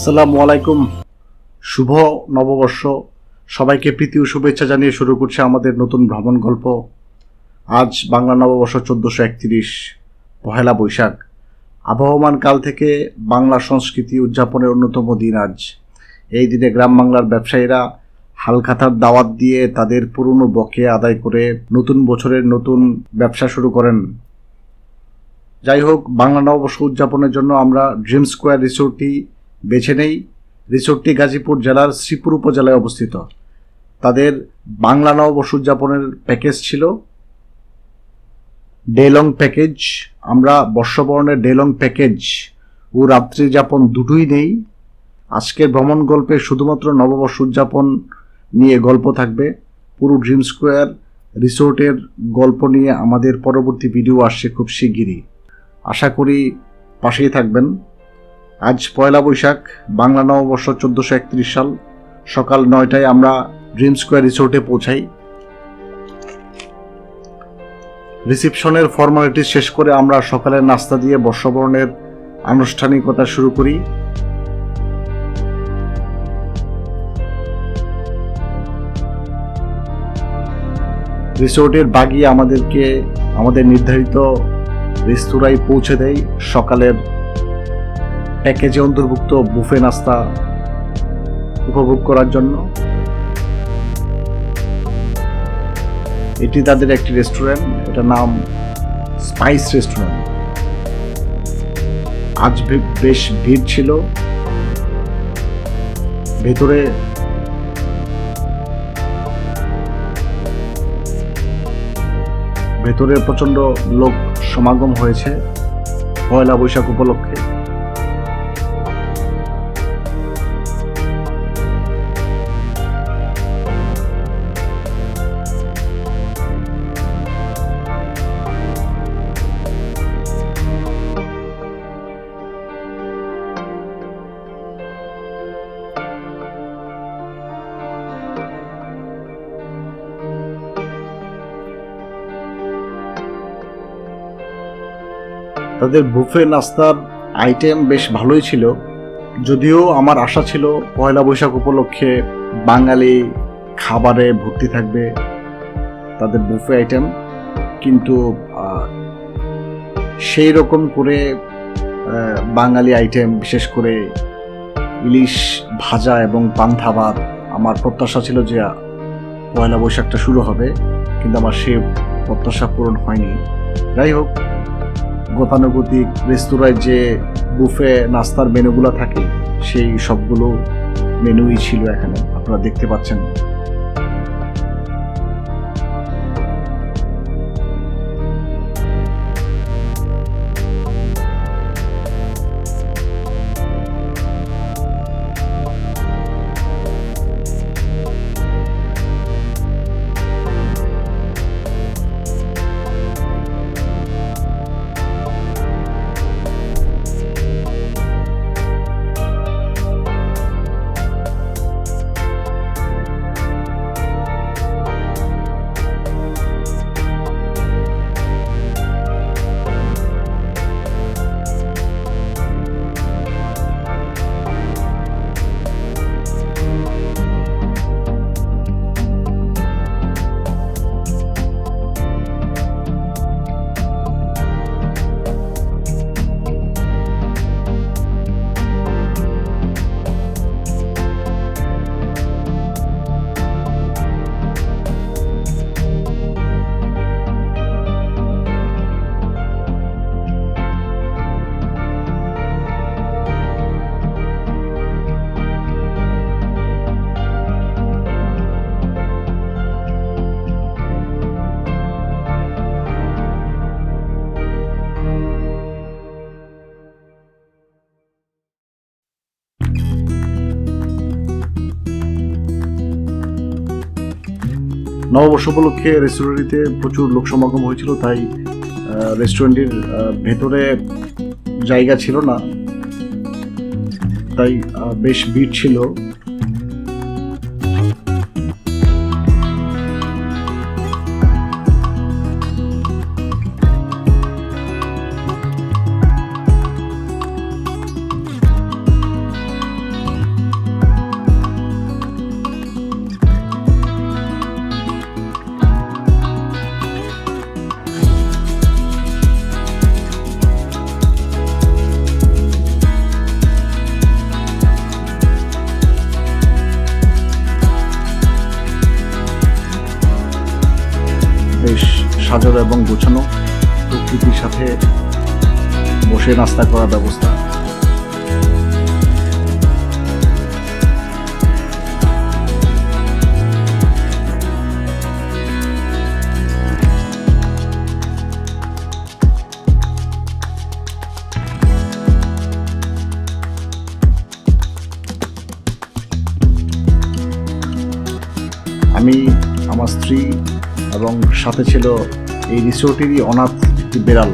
আসসালামু আলাইকুম। শুভ নববর্ষ। সবাইকে প্রীতি ও শুভেচ্ছা জানিয়ে শুরু করছে আমাদের নতুন ভ্রমণ গল্প। আজ বাংলা নববর্ষ চোদ্দোশো একত্রিশ, পহেলা বৈশাখ। আবহমান কাল থেকে বাংলা সংস্কৃতি উদযাপনের অন্যতম দিন আজ। এই দিনে গ্রাম বাংলার ব্যবসায়ীরা হালখাতার দাওয়াত দিয়ে তাদের পুরনো বকে আদায় করে নতুন বছরের নতুন ব্যবসা শুরু করেন। যাই হোক, বাংলা নববর্ষ উদযাপনের জন্য আমরা ড্রিম স্কোয়ার রিসোর্টটি বেছে নেই। রিসোর্টটি গাজীপুর জেলার শ্রীপুর উপজেলায় অবস্থিত। তাদের বাংলা নববর্ষ উদযাপনের প্যাকেজ ছিল। ডেলং প্যাকেজ, আমরা বর্ষবরণের ডেলং প্যাকেজ ও রাত্রি যাপন দুটোই নেই। আজকের ভ্রমণ গল্পে শুধুমাত্র নববর্ষ উদযাপন নিয়ে গল্প থাকবে। পুরো ড্রিম স্কোয়ার রিসোর্টের গল্প নিয়ে আমাদের পরবর্তী ভিডিও আসছে খুব শিগগিরই। আশা করি পাশেই থাকবেন। আজ পয়লা বৈশাখ, বাংলা নববর্ষ চোদ্দোশো একত্রিশ সাল। সকাল নয়টায় আমরা ড্রিম স্কোয়ার রিসোর্টে পৌঁছাই। রিসিপশনের ফর্মালিটি শেষ করে আমরা সকালের নাস্তা দিয়ে বর্ষবরণের আনুষ্ঠানিকতা শুরু করি। রিসোর্টের বাগি আমাদেরকে, আমাদের নির্ধারিত রেস্তোরাঁয় পৌঁছে দেয় সকালের প্যাকেজে অন্তর্ভুক্ত বুফে নাস্তা উপভোগ করার জন্য। এটি তাদের একটি রেস্টুরেন্ট, এটার নাম স্পাইস রেস্টুরেন্ট। আজ বেশ ভিড় ছিল। ভেতরে ভেতরে প্রচণ্ড লোক সমাগম হয়েছে পয়লা বৈশাখ উপলক্ষে। তাদের বুফে নাস্তার আইটেম বেশ ভালোই ছিল। যদিও আমার আশা ছিল পয়লা বৈশাখ উপলক্ষে বাঙালি খাবারে ভর্তি থাকবে তাদের বুফে আইটেম কিন্তু সেই রকম করে বাঙালি আইটেম বিশেষ করে ইলিশ ভাজা এবং পান্থা ভাত আমার প্রত্যাশা ছিল যে পয়লা বৈশাখটা শুরু হবে, কিন্তু আমার সে প্রত্যাশা পূরণ হয়নি। যাই হোক গতানুগতিক রেস্তোরাঁয় যে বুফে, নাস্তার মেনুগুলো থাকে, সেই সবগুলো মেনুই ছিল এখানে। আপনারা দেখতে পাচ্ছেন নববর্ষ উপলক্ষে রেস্টুরেন্টটিতে প্রচুর লোক সমাগম হয়েছিল, তাই রেস্টুরেন্টের ভেতরে জায়গা ছিল না। তাই বেশ ভিড় ছিল। বেশ সাজানো এবং গোছানো প্রকৃতির সাথে বসে নাস্তা করার ব্যবস্থা। এবং সাথে ছিল এই রিসোর্টেরই অনাথ একটি বেড়াল।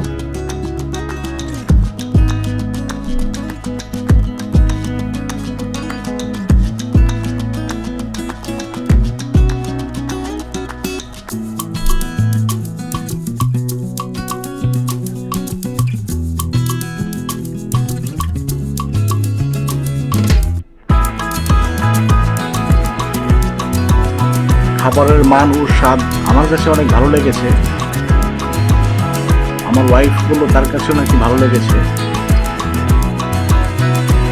খাবারের মান ও স্বাদ আমার কাছে অনেক ভালো লেগেছে। আমার ওয়াইফ বলল, তার কাছেও নাকি ভালো লেগেছে।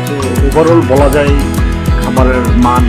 তো ওভারঅল বলা যায়, খাবারের মান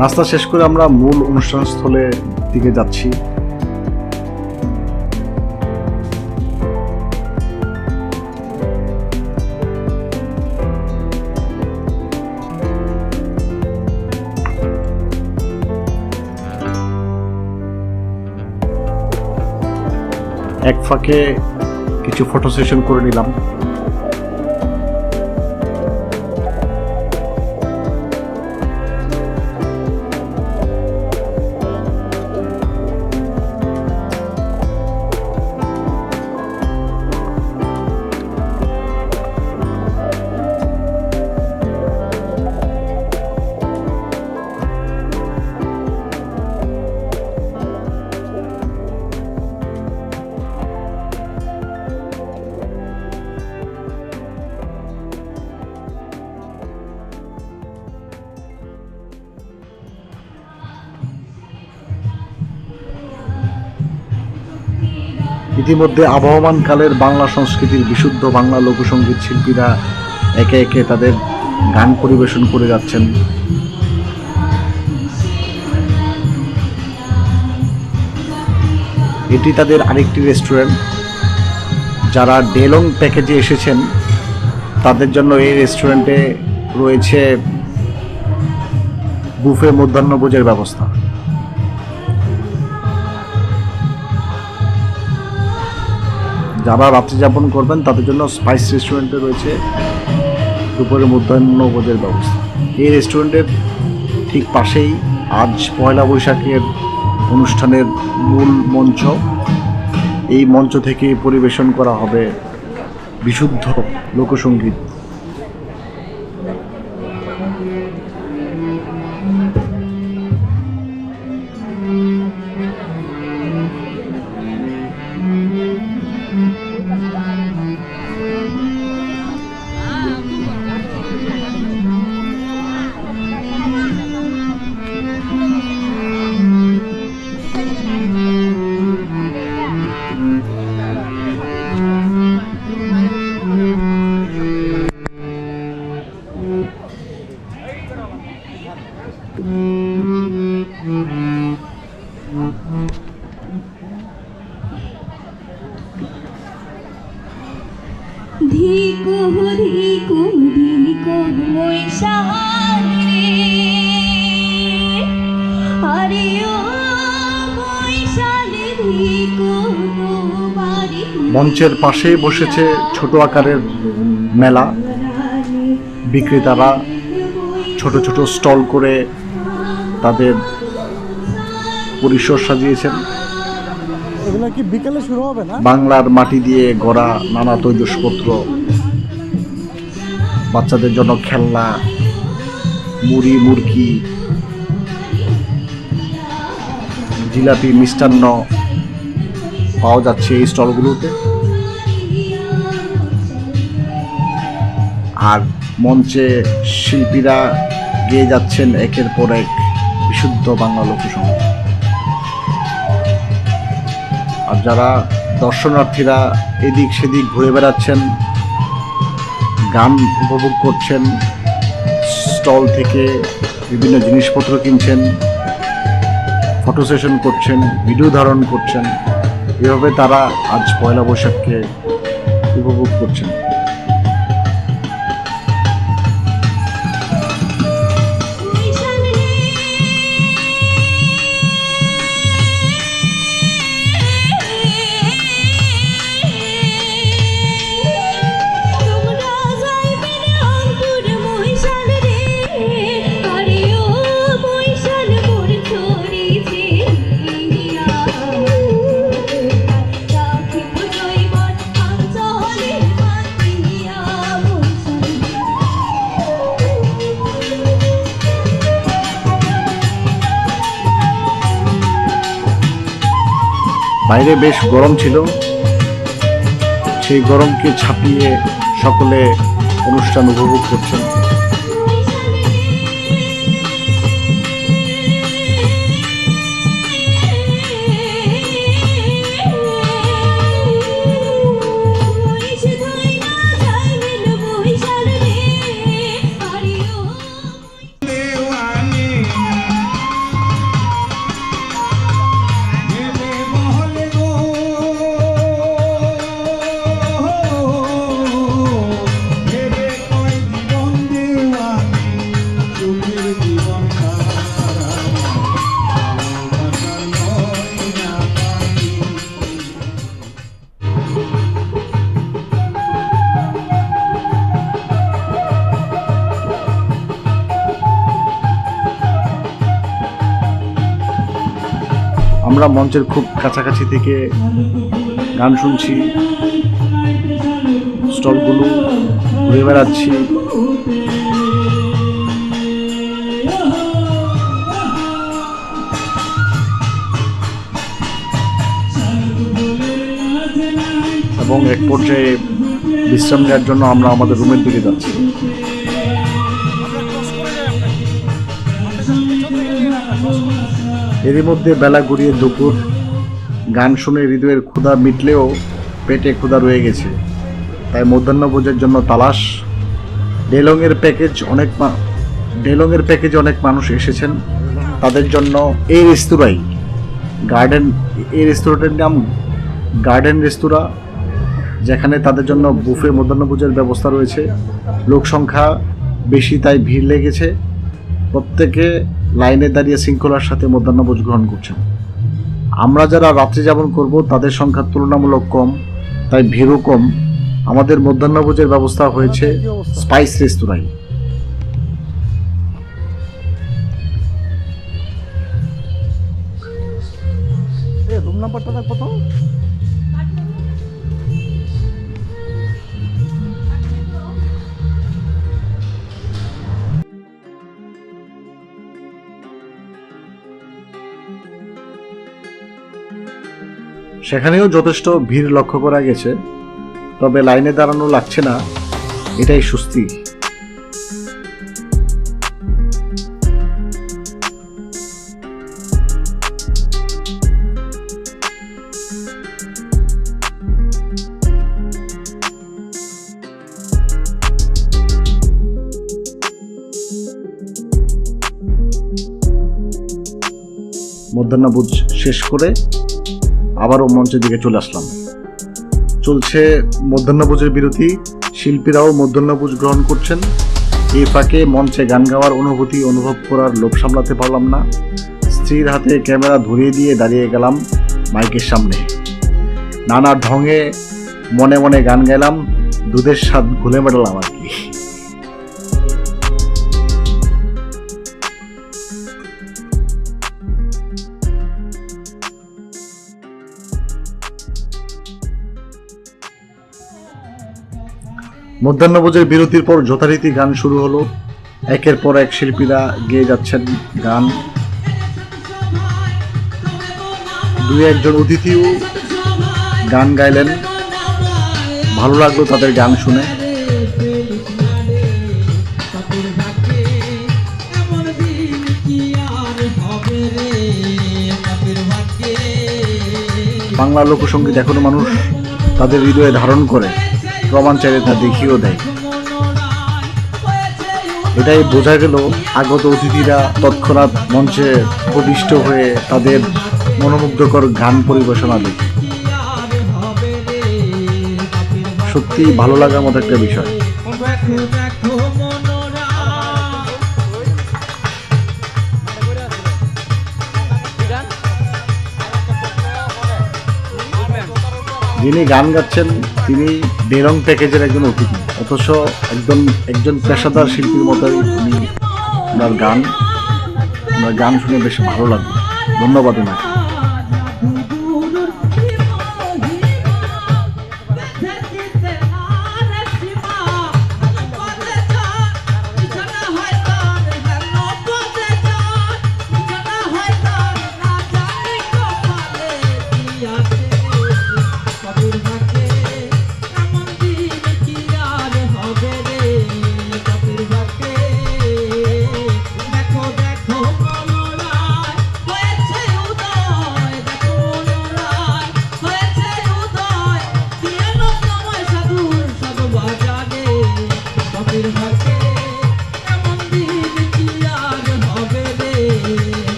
নাস্তা শেষ করে আমরা মূল অনুষ্ঠান স্থলের দিকে যাচ্ছি। এক ফাঁকে কিছু ফটো সেশন করে নিলাম। ইতিমধ্যে আবহমান কালের বাংলা সংস্কৃতির বিশুদ্ধ বাংলা লোকসঙ্গীত শিল্পীরা একে একে তাদের গান পরিবেশন করে যাচ্ছেন। এটি তাদের আরেকটি রেস্টুরেন্ট। যারা ডেলং প্যাকেজে এসেছেন, তাদের জন্য এই রেস্টুরেন্টে রয়েছে বুফে মধ্যাহ্নভোজের ব্যবস্থা। যারা রাত্রিযাপন করবেন, তাদের জন্য স্পাইস রেস্টুরেন্টে রয়েছে দুপুরে মধ্যাহ্নভোজের ব্যবস্থা। এই রেস্টুরেন্টের ঠিক পাশেই আজ পয়লা বৈশাখের অনুষ্ঠানের মূল মঞ্চ। এই মঞ্চ থেকে পরিবেশন করা হবে বিশুদ্ধ লোকসঙ্গীত মঞ্চের পাশেই বসেছে ছোট আকারের মেলা। বিক্রেতারা ছোট ছোট স্টল করে তাদের পরিসর সাজিয়েছেন। এগুলো কি বিকেলে শুরু হবে না? বাংলার মাটি দিয়ে গড়া নানা তৈজসপত্র বাচ্চাদের জন্য খেলনা মুড়ি মুরকি জিলাপি মিষ্টান্ন পাওয়া যাচ্ছে এই স্টলগুলোতে। আর মঞ্চে শিল্পীরা গেয়ে যাচ্ছেন একের পর এক বিশুদ্ধ বাংলা লোকসঙ্গীত আর যারা দর্শনার্থীরা এদিক সেদিক ঘুরে বেড়াচ্ছেন, গান উপভোগ করছেন, স্টল থেকে বিভিন্ন জিনিসপত্র কিনছেন, ফটো সেশন করছেন, ভিডিও ধারণ করছেন, এভাবে তারা আজ পয়লা বৈশাখকে উপভোগ করছেন। বাইরে বেশ গরম ছিল। সেই গরমকে ছাপিয়ে সকলে অনুষ্ঠান উপভোগ করছেন। আমরা মঞ্চের খুব কাছাকাছি থেকে গান শুনছি, স্টলগুলো ঘুরে বেড়াচ্ছি। এবং এক পর্যায়ে বিশ্রাম নেওয়ার জন্য আমরা আমাদের রুমের দিকে যাচ্ছি। এরই মধ্যে বেলা গড়িয়ে দুপুর। গান শুনে হৃদয়ের ক্ষুধা মিটলেও পেটে ক্ষুধা রয়ে গেছে। তাই মধ্যাহ্নভোজের জন্য তালাশ। ডেলংয়ের প্যাকেজ অনেক ডেলংয়ের প্যাকেজে অনেক মানুষ এসেছেন। তাদের জন্য এই রেস্তোরাঁই। গার্ডেন এই রেস্তোরাঁটির নাম গার্ডেন রেস্তোরাঁ, যেখানে তাদের জন্য বুফে মধ্যাহ্নভোজের ব্যবস্থা রয়েছে। লোক সংখ্যা বেশি, তাই ভিড় লেগেছে। প্রত্যেকে লাইনে দাঁড়িয়ে শৃঙ্খলার সাথে মধ্যাহ্নভোজ গ্রহণ করছেন। আমরা যারা রাত্রি যাপন করব, তাদের সংখ্যা তুলনামূলক কম, তাই ভিড়ও কম। আমাদের মধ্যাহ্নভোজের ব্যবস্থা হয়েছে স্পাইস রেস্তোরাঁয়। রুম নাম্বারটা কত সেখানেও যথেষ্ট ভিড় লক্ষ্য করা গেছে, তবে লাইনে দাঁড়ানো লাগছে না, এটাই স্বস্তি মধ্যাহ্নভোজ শেষ করে আবারও মঞ্চের দিকে চলে আসলাম। চলছে মধ্যাহ্নভোজের বিরতি। শিল্পীরাও মধ্যাহ্নভোজ গ্রহণ করছেন। এই ফাঁকে মঞ্চে গান গাওয়ার অনুভূতি অনুভব করার লোভ সামলাতে পারলাম না। স্ত্রীর হাতে ক্যামেরা ধরিয়ে দিয়ে দাঁড়িয়ে গেলাম মাইকের সামনে। নানা ঢঙে মনে মনে গান গাইলাম। দুধের স্বাদ ঘুলে মেটালাম আর কি। মধ্যাহ্নভোজের বিরতির পর যথারীতি গান শুরু হলো। একের পর এক শিল্পীরা গেয়ে যাচ্ছেন গান। দুই একজন অতিথিও গান গাইলেন। ভালো লাগল তাদের গান শুনে। বাংলা লোকসঙ্গীত এখনও মানুষ তাদের হৃদয়ে ধারণ করে। প্রমাণ চাইলে তা দেখিয়েও দেয়। এটাই বোঝা গেল আগত অতিথিরা তৎক্ষণাৎ মঞ্চে প্রবিষ্ট হয়ে তাদের মনোমুগ্ধকর গান পরিবেশনা দেখে। সত্যি ভালো লাগার মতো একটা বিষয়। যিনি গান গাচ্ছেন, তিনি বেরং প্যাকেজের একজন অতিথি। অথচ একজন একজন পেশাদার শিল্পীর মতোই উনি ওনার গান ওনার গান শুনে বেশ ভালো লাগবে ধন্যবাদ ওনাকে।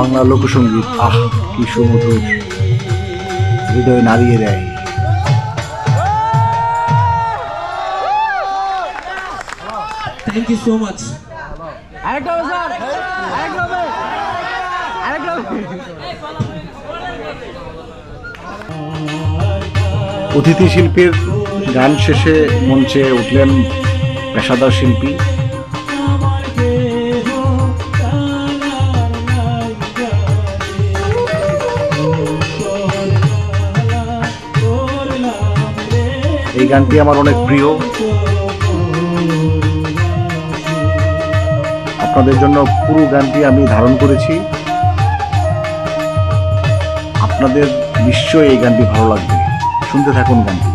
বাংলা লোকসঙ্গীত। আহ কি সুমধুর। হৃদয় নাড়িয়ে দেয়। থ্যাংক ইউ সো মাচ অতিথি শিল্পীর গান শেষে মঞ্চে উঠলেন পেশাদার শিল্পী গানটি আমার অনেক প্রিয়। আপনাদের জন্য পুরো গানটি আমি ধারণ করেছি। আপনাদের নিশ্চয়ই এই গানটি ভালো লাগবে। শুনতে থাকুন গানটি।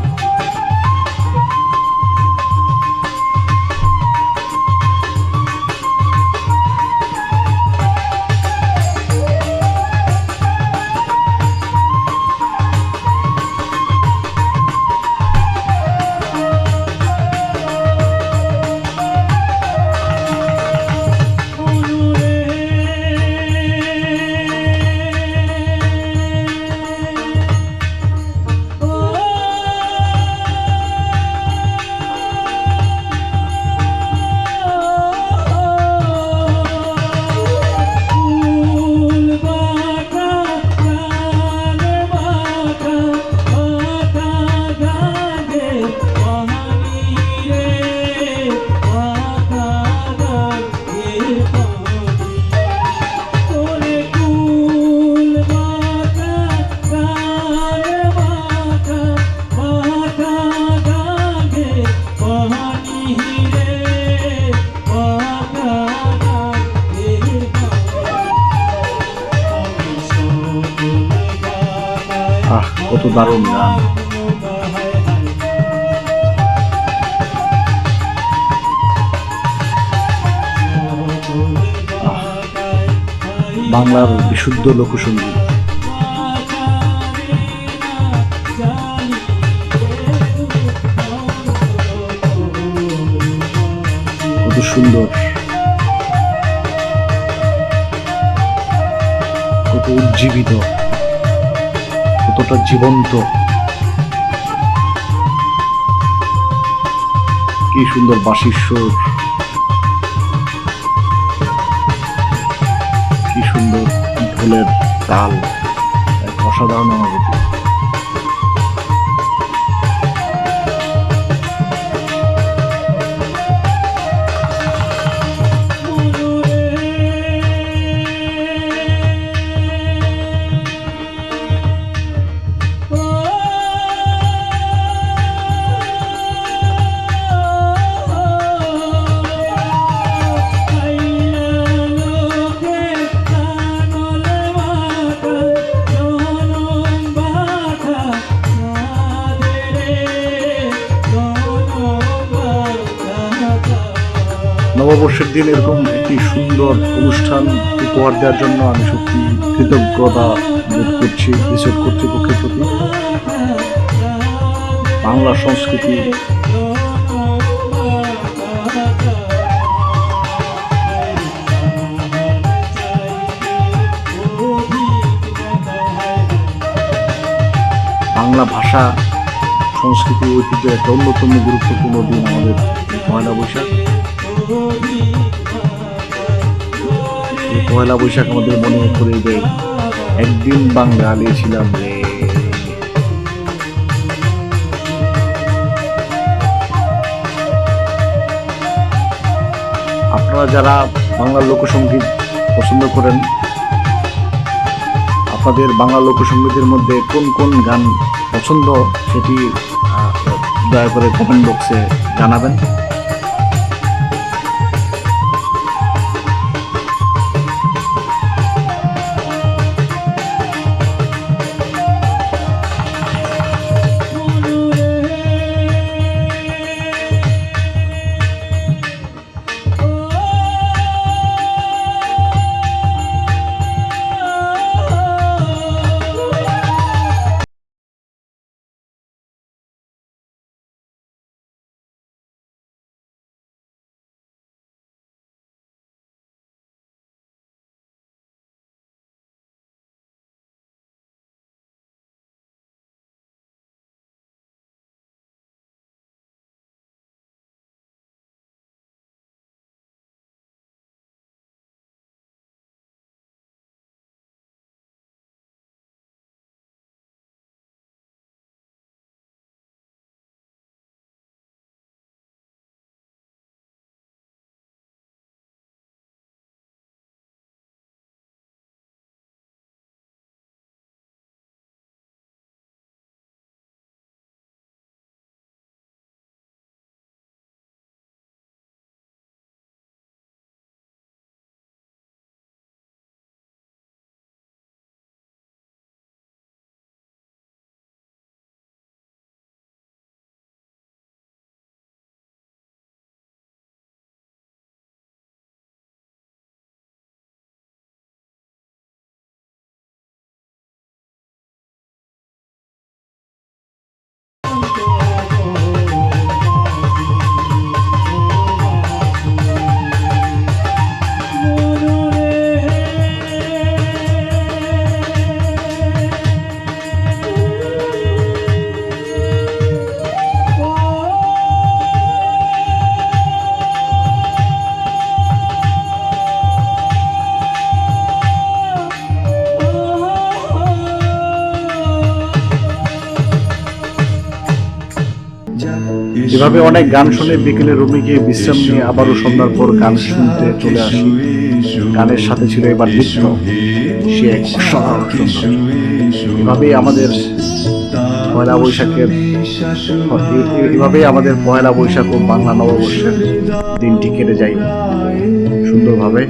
বাংলার বিশুদ্ধ লোকসঙ্গীত। কত সুন্দর। কত উজ্জীবিত। কতটা জীবন্ত। কি সুন্দর বাঁশির সুর। ঢোলের তাল অসাধারণ অনুভূতি। নববর্ষের দিন এরকম একটি সুন্দর অনুষ্ঠান উপহার দেওয়ার জন্য আমি সত্যি কৃতজ্ঞতা বোধ করছি রিসোর্ট কর্তৃপক্ষের প্রতি। বাংলা সংস্কৃতি বাংলা ভাষা সংস্কৃতি ঐতিহ্যের একটা অন্যতম গুরুত্বপূর্ণ দিন আমাদের পয়লা বৈশাখ। পয়লা বৈশাখ আমাদের মনে করে দেয় একদিন বাঙালি ছিলাম রে। আপনারা যারা বাংলা লোকসঙ্গীত পছন্দ করেন, আপনাদের বাংলা লোকসঙ্গীতের মধ্যে কোন কোন গান পছন্দ সেটি দয়া করে কমেন্ট বক্সে জানাবেন। এভাবে অনেক গান শুনে বিকেলে রুমে গিয়ে বিশ্রাম নিয়ে আবারও সন্ধ্যার পর গান শুনতে চলে আসি। গানের সাথে ছিল এবার নৃত্য। সে এক এভাবেই আমাদের পয়লা বৈশাখের এভাবেই আমাদের পয়লা বৈশাখ ও বাংলা নববর্ষের দিনটি কেটে যায় সুন্দরভাবে।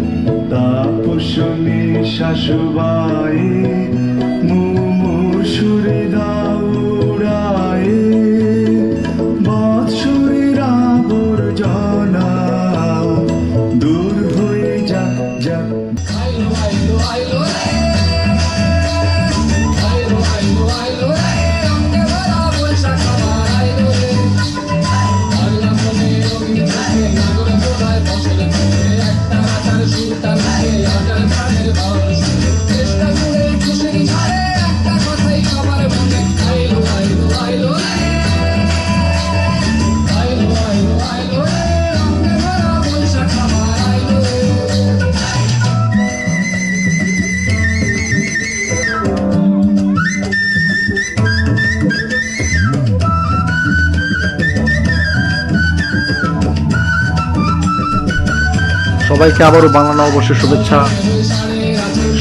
সবাইকে আবারও বাংলা নববর্ষের শুভেচ্ছা।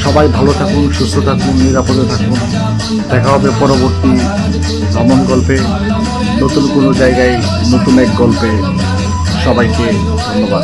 সবাই ভালো থাকুন, সুস্থ থাকুন, নিরাপদে থাকুন। দেখা হবে পরবর্তী ভ্রমণ গল্পে। নতুন কোনো জায়গায় নতুন এক গল্পে। সবাইকে ধন্যবাদ।